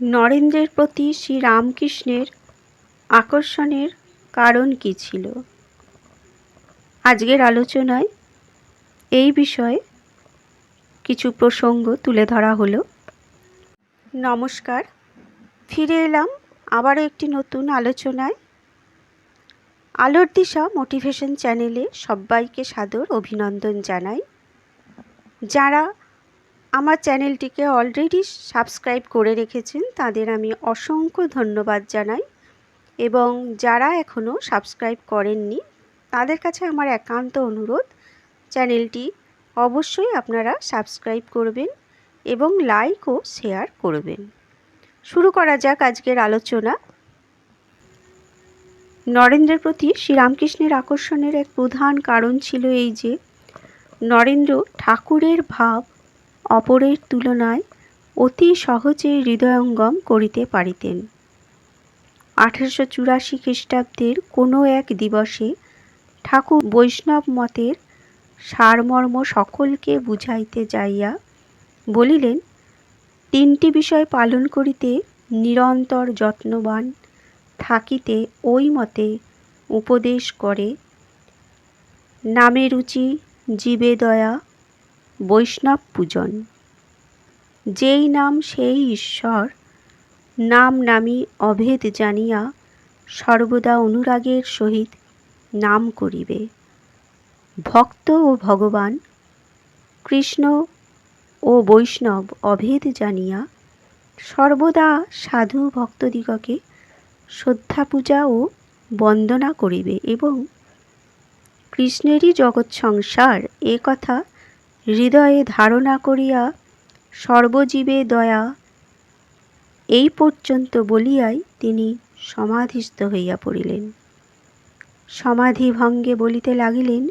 নরেন্দ্রের প্রতি শ্রীরামকৃষ্ণের আকর্ষণের কারণ কী ছিল? আজকের আলোচনায় এই বিষয়ে কিছু প্রসঙ্গ তুলে ধরা হলো। নমস্কার, ফিরে এলাম আবারও একটি নতুন আলোচনায়। আলোর দিশা মোটিভেশন চ্যানেলে সবাইকে সাদর অভিনন্দন জানাই। যারা আমার চ্যানেলটিকে অলরেডি সাবস্ক্রাইব করে রেখেছেন, তাদের আমি অসংখ্য ধন্যবাদ জানাই। এবং যারা এখনও সাবস্ক্রাইব করেননি, তাদের কাছে আমার একান্ত অনুরোধ, চ্যানেলটি অবশ্যই আপনারা সাবস্ক্রাইব করবেন এবং লাইক ও শেয়ার করবেন। শুরু করা যাক আজকের আলোচনা। নরেন্দ্রের প্রতি শ্রীরামকৃষ্ণের আকর্ষণের এক প্রধান কারণ ছিল এই যে, নরেন্দ্র ঠাকুরের ভাব অপরের তুলনায় অতি সহজে হৃদয়ঙ্গম করিতে পারিতেন। আঠারোশো চুরাশি খ্রিস্টাব্দের কোনো এক দিবসে ঠাকুর বৈষ্ণব মতের সারমর্ম সকলকে বুঝাইতে যাইয়া বলিলেন, তিনটি বিষয় পালন করিতে নিরন্তর যত্নবান থাকিতে ওই মতে উপদেশ করে নামে রুচি জীবে দয়া বৈষ্ণব পূজন। যেই নাম সেই ঈশ্বর, নাম নামি অভেদ জানিয়া সর্বদা অনুরাগের সহিত নাম করিবে। ভক্ত ও ভগবান, কৃষ্ণ ও বৈষ্ণব অভেদ জানিয়া সর্বদা সাধু ভক্তদিগকে শ্রদ্ধা পূজা ও বন্দনা করিবে এবং কৃষ্ণেরই জগৎ সংসার এ কথা হৃদয়ে ধারণা করিয়া, সর্বজীবে দয়া। এই পর্যন্ত বলিয়াই তিনি সমাধিস্থ হইয়া পড়িলেন। সমাধি ভঙ্গে বলিতে লাগিলেন,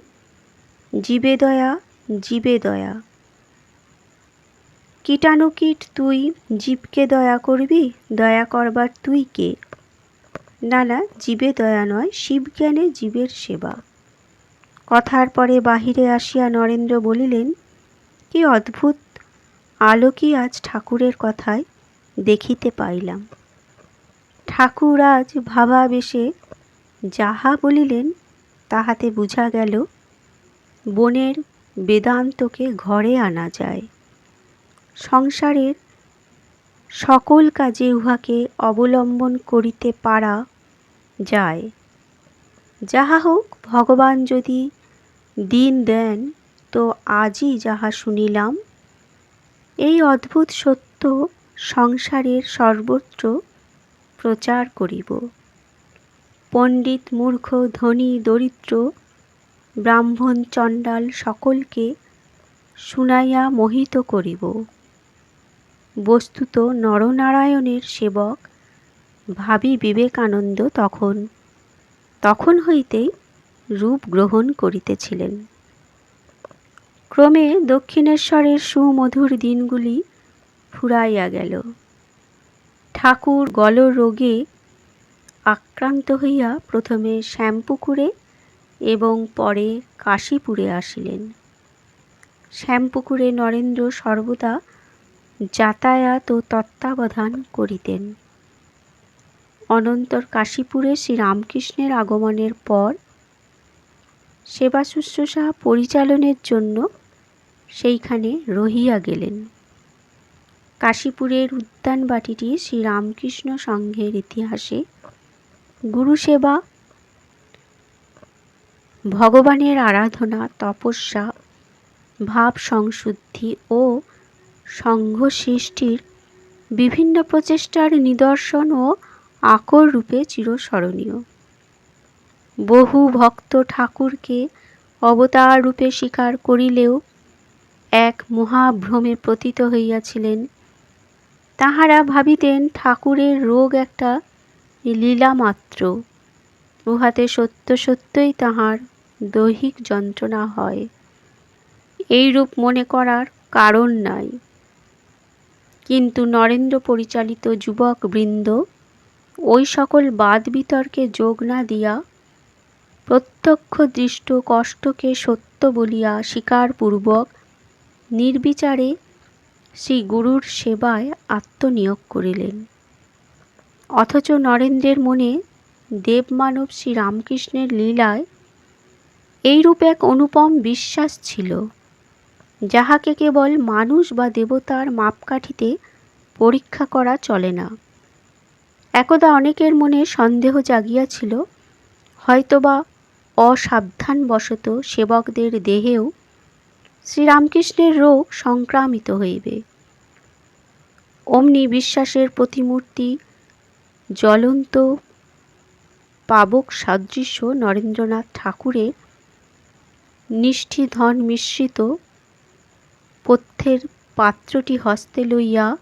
জীবে দয়া জীবে দয়া। কীটাণুকীট তুই জীবকে দয়া করবি, দয়া করবার তুই কে? না না, জীবে দয়া নয়, শিবজ্ঞানে জীবের সেবা। কথার পরে বাহিরে আসিয়া নরেন্দ্র বলিলেন কি অদ্ভুত আলোকই আজ ঠাকুরের কথায় দেখিতে পাইলাম। ঠাকুর আজ ভাবাবেশে যাহা বলিলেন, তাহাতে বুঝা গেল, বনের বেদান্তকে ঘরে আনা যায়। সংসারের সকল কাজে উহাকে অবলম্বন করিতে পারা যায়। যাহা হোক, ভগবান যদি দিন দেন তো আজই যাহা শুনিলাম, এই অদ্ভুত সত্য সংসারের সর্বত্র প্রচার করিব। পণ্ডিত, মূর্খ, ধনী, দরিদ্র, ব্রাহ্মণ, চণ্ডাল সকলকে শুনাইয়া মোহিত করিব। বস্তুত নরনারায়ণের সেবক ভাবি বিবেকানন্দ তখন তখন হইতেই রূপ গ্রহণ করিতেছিলেন। ক্রমে দক্ষিণেশ্বরের সুমধুর দিনগুলি ফুরাইয়া গেল। ঠাকুর গলরোগে আক্রান্ত হইয়া প্রথমে শ্যামপুকুরে এবং পরে কাশীপুরে আসিলেন। শ্যামপুকুরে নরেন্দ্র সর্বদা যাতায়াত ও তত্ত্বাবধান করিতেন। অনন্তর কাশীপুরে শ্রীরামকৃষ্ণের আগমনের পর সেবা শুশ্রূষা পরিচালনের জন্য সেইখানে রহিয়া গেলেন। কাশীপুরের উদ্যান বাটিটি শ্রীরামকৃষ্ণ সংঘের ইতিহাসে গুরুসেবা, ভগবানের আরাধনা, তপস্যা, ভাব সংশুদ্ধি ও সংঘ সৃষ্টির বিভিন্ন প্রচেষ্টার নিদর্শন ও আকর রূপে চিরস্মরণীয়। বহু ভক্ত ঠাকুরকে অবতার রূপে স্বীকার করিলেও এক মহাভ্রমে পতিত হইয়াছিলেন। তাহারা ভাবিতেন ঠাকুরের রোগ একটা লীলা মাত্র উহাতে সত্য সত্যই তাহার দৈহিক যন্ত্রণা হয়। এইরূপ মনে করার কারণ নাই। কিন্তু নরেন্দ্র পরিচালিত যুবক বৃন্দ ওই সকল বাদ বিতর্কে যোগ না দিয়া প্রত্যক্ষ দৃষ্ট কষ্টকে সত্য বলিয়া স্বীকারপূর্বক নির্বিচারে শ্রী গুরুর সেবায় আত্মনিয়োগ করিলেন। অথচ নরেন্দ্রের মনে দেবমানব শ্রীরামকৃষ্ণের লীলায় এইরূপ এক অনুপম বিশ্বাস ছিল, যাহাকে কেবল মানুষ বা দেবতার মাপকাঠিতে পরীক্ষা করা চলে না। একদা অনেকের মনে সন্দেহ জাগিয়াছিল, হয়তোবা অসাবধানবশত সেবকদের দেহেও শ্রীরামকৃষ্ণের রোগ সংক্রামিত হইবে। অমনি বিশ্বাসের প্রতিমূর্তি জ্বলন্ত পাবক সাদৃশ্য নরেন্দ্রনাথ ঠাকুরের নিষ্ঠিধন মিশ্রিত পথ্যের পাত্রটি হস্তে লইয়া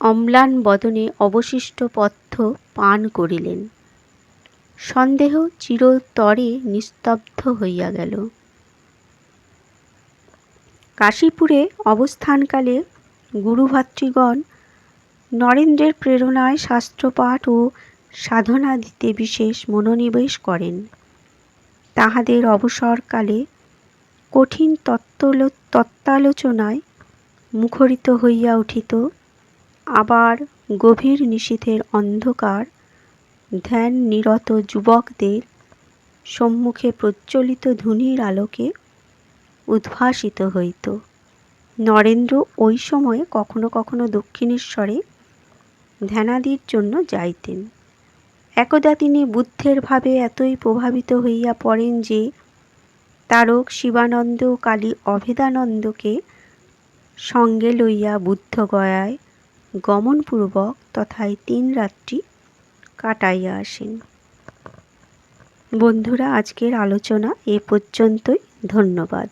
অম্লান বদনে অবশিষ্ট পথ্য পান করিলেন। সন্দেহ চিরতরে নিস্তব্ধ হইয়া গেল। কাশীপুরে অবস্থানকালে গুরুভাতৃগণ নরেন্দ্রের প্রেরণায় শাস্ত্রপাঠ ও সাধনাদিতে বিশেষ মনোনিবেশ করেন। তাহাদের অবসরকালে কঠিন তত্ত্বলো, তত্ত্বালোচনায় মুখরিত হইয়া উঠিত আবার গভীর নিশীথের অন্ধকার ধ্যান নিরত যুবকদের সম্মুখে প্রজ্বলিত ধুনির আলোকে উদ্ভাসিত হইত। নরেন্দ্র ওই সময়ে কখনো কখনো দক্ষিণেশ্বরে ধ্যানাদির জন্য যাইতেন। একদা তিনি বুদ্ধের ভাবে এতই প্রভাবিত হইয়া পড়েন যে, তারক শিবানন্দ কালী অভেদানন্দকে সঙ্গে লইয়া বুদ্ধগয়ায় গমনপূর্বক তথায় তিন রাত্রি কাটাইয়া আসেন। বন্ধুরা, আজকের আলোচনা এ পর্যন্তই। ধন্যবাদ।